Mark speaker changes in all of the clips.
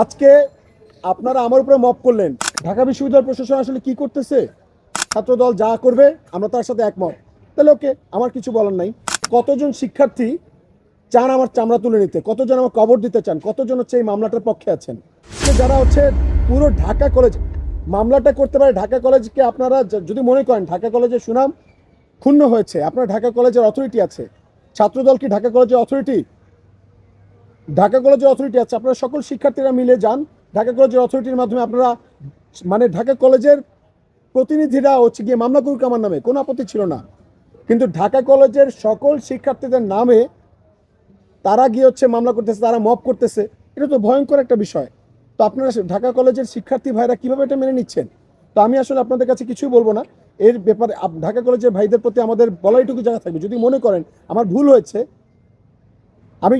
Speaker 1: আজকে আপনারা আমার উপরে মপ করলেন। ঢাকা বিশ্ববিদ্যালয় প্রশাসন আসলে কি করতেছে? ছাত্রদল যা করবে, আমরা তার সাথে একমত। তাহলে ওকে, আমার কিছু বলার নাই। কতজন শিক্ষার্থী চান আমার চামড়া তুলে নিতে? কতজন আমার কবর দিতে চান? কতজন হচ্ছে এই মামলাটার পক্ষে আছেন? যারা হচ্ছে পুরো ঢাকা কলেজ মামলাটা করতে পারে ঢাকা কলেজকে আপনারা যদি মনে করেন, ঢাকা কলেজের সুনাম ক্ষুণ্ণ হয়েছে। আপনার ঢাকা কলেজের অথরিটি আছে। ছাত্রদল কি ঢাকা কলেজের অথরিটি ঢাকা কলেজের অথরিটি আছে। আপনারা সকল শিক্ষার্থীরা মিলে যান। ঢাকা কলেজের অথরিটির মাধ্যমে আপনারা মানে ঢাকা কলেজের প্রতিনিধিরা হচ্ছে গিয়ে মামলা করুক আমার নামে, কোনো আপত্তি ছিল না। কিন্তু ঢাকা কলেজের সকল শিক্ষার্থীদের নামে তারা গিয়ে হচ্ছে মামলা করতেছে, তারা মপ করতেছে। এটা তো ভয়ঙ্কর একটা বিষয়। তো আপনারা ঢাকা কলেজের শিক্ষার্থী ভাইরা কীভাবে এটা মেনে নিচ্ছেন? তো আমি আসলে আপনাদের কাছে কিছুই বলব না। এর ব্যাপারে ঢাকা কলেজের ভাইদের প্রতি আমাদের বলাইটুকু জায়গা থাকবে। যদি মনে করেন, আমার ভুল হয়েছে, আমি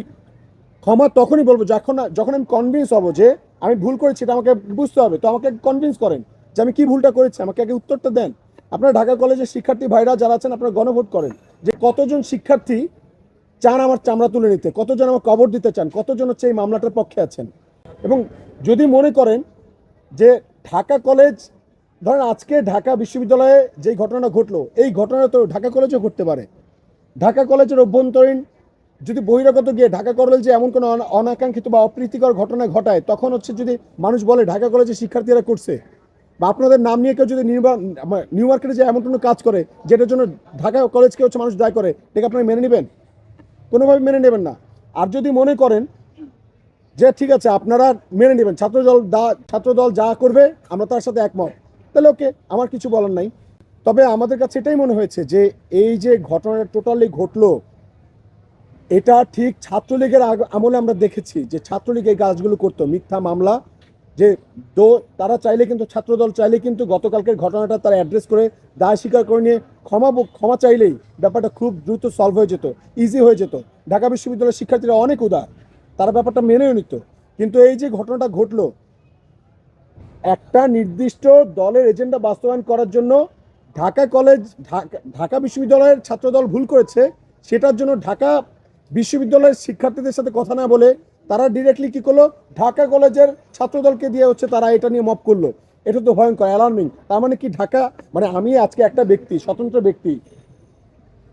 Speaker 1: ক্ষমা তখনই বলব, যখন যখন আমি কনভিন্স হব যে আমি ভুল করেছি, এটা আমাকে বুঝতে হবে। তো আমাকে কনভিন্স করেন যে আমি কি ভুলটা করেছি, আমাকে আগে উত্তরটা দেন। আপনারা ঢাকা কলেজের শিক্ষার্থী ভাইরা যারা আছেন, আপনারা গণভোট করেন যে কতজন শিক্ষার্থী চান আমার চামড়া তুলে নিতে, কতজন আমার কবর দিতে চান, কতজন হচ্ছে এই মামলাটার পক্ষে আছেন। এবং যদি মনে করেন যে ঢাকা কলেজ, ধরেন আজকে ঢাকা বিশ্ববিদ্যালয়ে যেই ঘটনা ঘটলো, এই ঘটনা তো ঢাকা কলেজেও ঘটতে পারে। ঢাকা কলেজের অভ্যন্তরীণ যদি বহিরাগত গিয়ে ঢাকা কলেজে এমন কোনো অনাকাঙ্ক্ষিত বা অপ্রীতিকর ঘটনা ঘটায়, তখন হচ্ছে যদি মানুষ বলে ঢাকা কলেজে শিক্ষার্থীরা করছে, বা আপনাদের নাম নিয়ে কেউ যদি নিউ মার্কেটে যে এমন কোনো কাজ করে, যেটার জন্য ঢাকা কলেজকে হচ্ছে মানুষ দায় করে এটাকে আপনারা মেনে নেবেন? কোনোভাবে মেনে নেবেন না। আর যদি মনে করেন যে ঠিক আছে, আপনারা মেনে নেবেন, ছাত্রদল দা ছাত্রদল যা করবে, আমরা তার সাথে একমত। তাহলে ওকে, আমার কিছু বলার নাই। তবে আমাদের কাছে এটাই মনে হয়েছে যে, এই যে ঘটনাটা টোটালি ঘটলো এটা ঠিক ছাত্রলীগের আমলে আমরা দেখেছি যে ছাত্রলীগ এই কাজগুলো করতো। মিথ্যা মামলা, যে দো, তারা চাইলে কিন্তু, ছাত্রদল চাইলে কিন্তু গতকালকের ঘটনাটা তারা অ্যাড্রেস করে, দায় স্বীকার করে নিয়ে ক্ষমা ক্ষমা চাইলেই ব্যাপারটা খুব দ্রুত সলভ হয়ে যেত ইজি হয়ে যেত। ঢাকা বিশ্ববিদ্যালয়ের শিক্ষার্থীরা অনেক উদার, তারা ব্যাপারটা মেনেও নিত। কিন্তু এই যে ঘটনাটা ঘটলো, একটা নির্দিষ্ট দলের এজেন্ডা বাস্তবায়ন করার জন্য ঢাকা কলেজ ঢাকা বিশ্ববিদ্যালয়ের ছাত্রদল ভুল করেছে, সেটার জন্য ঢাকা বিশ্ববিদ্যালয়ের শিক্ষার্থীদের সাথে কথা না বলে তারা ডিরেক্টলি কি করল? ঢাকা কলেজের ছাত্রদলকে দিয়ে হচ্ছে তারা এটা নিয়ে মপ করল। এটা তো ভয়ঙ্কর অ্যালার্মিং তার মানে কি ঢাকা মানে আমি আজকে একটা ব্যক্তি, স্বতন্ত্র ব্যক্তি।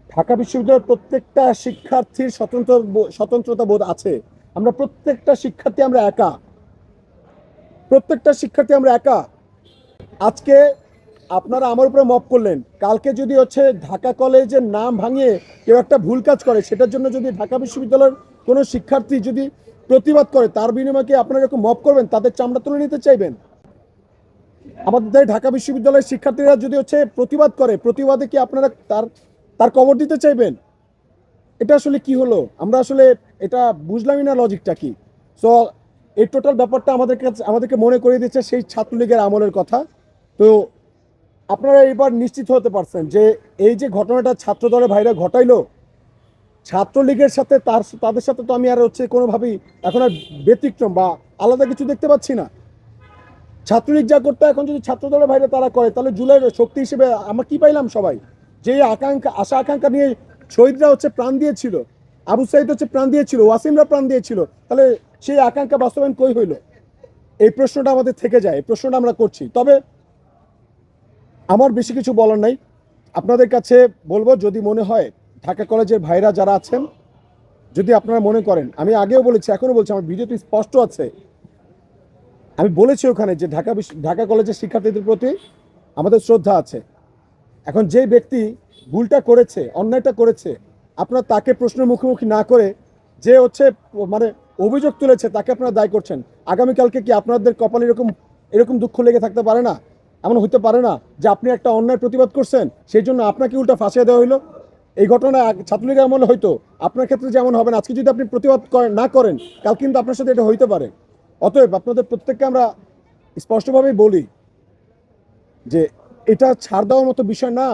Speaker 1: ঢাকা বিশ্ববিদ্যালয়ের প্রত্যেকটা শিক্ষার্থীর স্বতন্ত্র স্বতন্ত্রতা বোধ আছে। আমরা প্রত্যেকটা শিক্ষার্থী আমরা একা। প্রত্যেকটা শিক্ষার্থী আমরা একা। আজকে আপনারা আমার উপরে মপ করলেন। কালকে যদি হচ্ছে ঢাকা কলেজের নাম ভাঙিয়ে কেউ একটা ভুল কাজ করে, সেটার জন্য যদি ঢাকা বিশ্ববিদ্যালয়ের কোনো শিক্ষার্থী যদি প্রতিবাদ করে, তার বিনিময়ে কি আপনারা এরকম মপ করবেন? তাদের চামড়া তুলে নিতে চাইবেন? আমাদের ঢাকা বিশ্ববিদ্যালয়ের শিক্ষার্থীরা যদি হচ্ছে প্রতিবাদ করে, প্রতিবাদে কি আপনারা তার তার কবর দিতে চাইবেন? এটা আসলে কি হলো? আমরা আসলে এটা বুঝলামই না লজিকটা কি? সো এই টোটাল ব্যাপারটা আমাদের কাছে, আমাদেরকে মনে করিয়ে দিচ্ছে সেই ছাত্রলীগের আমলের কথা। তো আপনারা এবার নিশ্চিত হতে পারছেন যে এই যে ঘটনাটা ছাত্র দলের ভাইরা ঘটাইলো, ছাত্রলীগের সাথে তার, তাদের সাথে তো আমি আর হচ্ছে কোনোভাবেই এখন আর ব্যতিক্রম বা আলাদা কিছু দেখতে পাচ্ছি না। ছাত্রলীগ যা করতে, এখন যদি ছাত্র দলের ভাইরা তারা করে, তাহলে জুলাইয়ের শক্তি হিসেবে আমরা কি পাইলাম সবাই? যে আকাঙ্ক্ষা, আশা, আকাঙ্ক্ষা নিয়ে শহীদরা হচ্ছে প্রাণ দিয়েছিল, আবু সাইদ হচ্ছে প্রাণ দিয়েছিল, ওয়াসিমরা প্রাণ দিয়েছিল, তাহলে সেই আকাঙ্ক্ষা বাস্তবায়ন কই হইল? এই প্রশ্নটা আমাদের থেকে যায়, এই প্রশ্নটা আমরা করছি। তবে আমার বেশি কিছু বলার নাই। আপনাদের কাছে বলব, যদি মনে হয় ঢাকা কলেজের ভাইরা যারা আছেন, যদি আপনারা মনে করেন, আমি আগেও বলেছি এখনও বলছি, আমার ভিডিওটি স্পষ্ট আছে। আমি বলেছি ওখানে যে ঢাকা ঢাকা কলেজের শিক্ষার্থীদের প্রতি আমাদের শ্রদ্ধা আছে। এখন যে ব্যক্তি ভুলটা করেছে, অন্যায়টা করেছে, আপনার তাকে প্রশ্নের মুখোমুখি না করে যে হচ্ছে মানে অভিযোগ তুলেছে, তাকে আপনারা দায়ী করছেন। আগামীকালকে কি আপনাদের কপালে এরকম এরকম দুঃখ লেগে থাকতে পারে না? এমন হতে পারে না যে আপনি একটা অন্যায় প্রতিবাদ করছেন, সেই জন্য আপনাকে উল্টা ফাঁসিয়ে দেওয়া হলো এই ঘটনা ছাত্রলীগের আমলে হয়তো আপনার ক্ষেত্রে যেমন হবে না, আজকে যদি আপনি প্রতিবাদ না করেন, কাল কিন্তু আপনার সাথে এটা হইতে পারে। অতএব আপনাদের প্রত্যেককে আমরা স্পষ্টভাবেই বলি যে এটা ছাড় দেওয়ার মতো বিষয় না।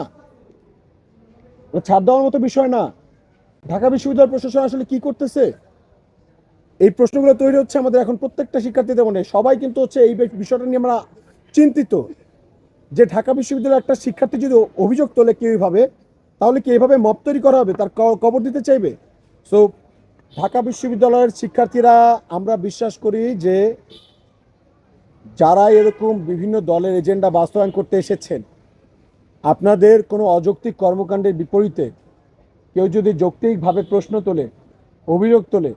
Speaker 1: ছাড় দেওয়ার মতো বিষয় না। ঢাকা বিশ্ববিদ্যালয় প্রশাসন আসলে কি করতেছে? এই প্রশ্নগুলো তৈরি হচ্ছে আমাদের এখন প্রত্যেকটা শিক্ষার্থীদের মনে। সবাই কিন্তু হচ্ছে এই বিষয়টা নিয়ে আমরা চিন্তিত। যে ঢাকা বিশ্ববিদ্যালয়ের একটা শিক্ষার্থী যদি অভিযোগ তোলে কেউ এইভাবে তাহলে কি এভাবে মপ তৈরি করা হবে? তার কবর দিতে চাইবে? সো ঢাকা বিশ্ববিদ্যালয়ের শিক্ষার্থীরা আমরা বিশ্বাস করি যে যারা এরকম বিভিন্ন দলের এজেন্ডা বাস্তবায়ন করতে এসেছেন, আপনাদের কোনো অযৌক্তিক কর্মকাণ্ডের বিপরীতে কেউ যদি যৌক্তিকভাবে প্রশ্ন তোলে, অভিযোগ তোলে,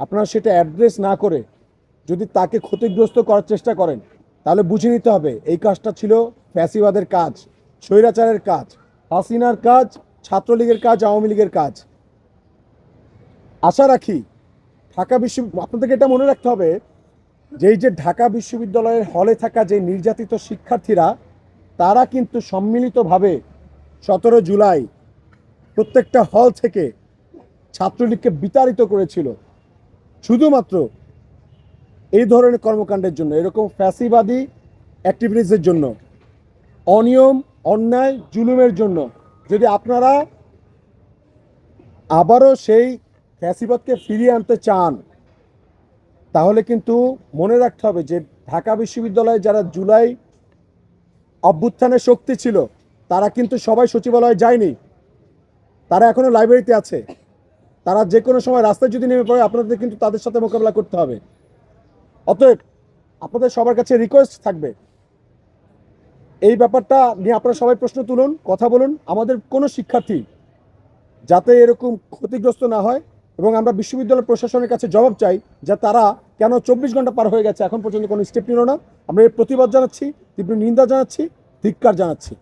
Speaker 1: আপনারা সেটা অ্যাড্রেস না করে যদি তাকে ক্ষতিগ্রস্ত করার চেষ্টা করেন তাহলে বুঝে নিতে হবে, এই কাজটা ছিল ফ্যাসিবাদের কাজ, স্বৈরাচারের কাজ, হাসিনার কাজ, ছাত্রলীগের কাজ, আওয়ামী লীগের কাজ। আশা রাখি ঢাকা বিশ্ব, আপনাদেরকে এটা মনে রাখতে হবে যে এই যে ঢাকা বিশ্ববিদ্যালয়ের হলে থাকা যে নির্যাতিত শিক্ষার্থীরা, তারা কিন্তু সম্মিলিতভাবে সতেরো জুলাই প্রত্যেকটা হল থেকে ছাত্রলীগকে বিতাড়িত করেছিল। শুধুমাত্র এই ধরনের কর্মকাণ্ডের জন্য, এরকম ফ্যাসিবাদী অ্যাক্টিভিটিসের জন্য, অনিয়ম, অন্যায়, জুলুমের জন্য, যদি আপনারা আবারও সেই ফ্যাসিবাদকে ফিরিয়ে আনতে চান, তাহলে কিন্তু মনে রাখতে হবে যে ঢাকা বিশ্ববিদ্যালয়ে যারা জুলাই অভ্যুত্থানের শক্তি ছিল, তারা কিন্তু সবাই সচিবালয়ে যায়নি। তারা এখনও লাইব্রেরিতে আছে। তারা যে কোনো সময় রাস্তায় যদি নেমে পড়ে, আপনাদের কিন্তু তাদের সাথে মোকাবেলা করতে হবে। অতএব আপনাদের সবার কাছে রিকোয়েস্ট থাকবে। এই ব্যাপারটা নিয়ে আপনারা সবাই প্রশ্ন তুলুন, কথা বলুন। আমাদের কোনো শিক্ষার্থী যাতে এরকম ক্ষতিগ্রস্ত না হয় এবং আমরা বিশ্ববিদ্যালয় প্রশাসনের কাছে জবাব চাই যে তারা কেন চব্বিশ ঘণ্টা পার হয়ে গেছে, এখন পর্যন্ত কোনো স্টেপ নিল না। আমরা এর প্রতিবাদ জানাচ্ছি, তীব্র নিন্দা জানাচ্ছি, ধিক্কার জানাচ্ছি।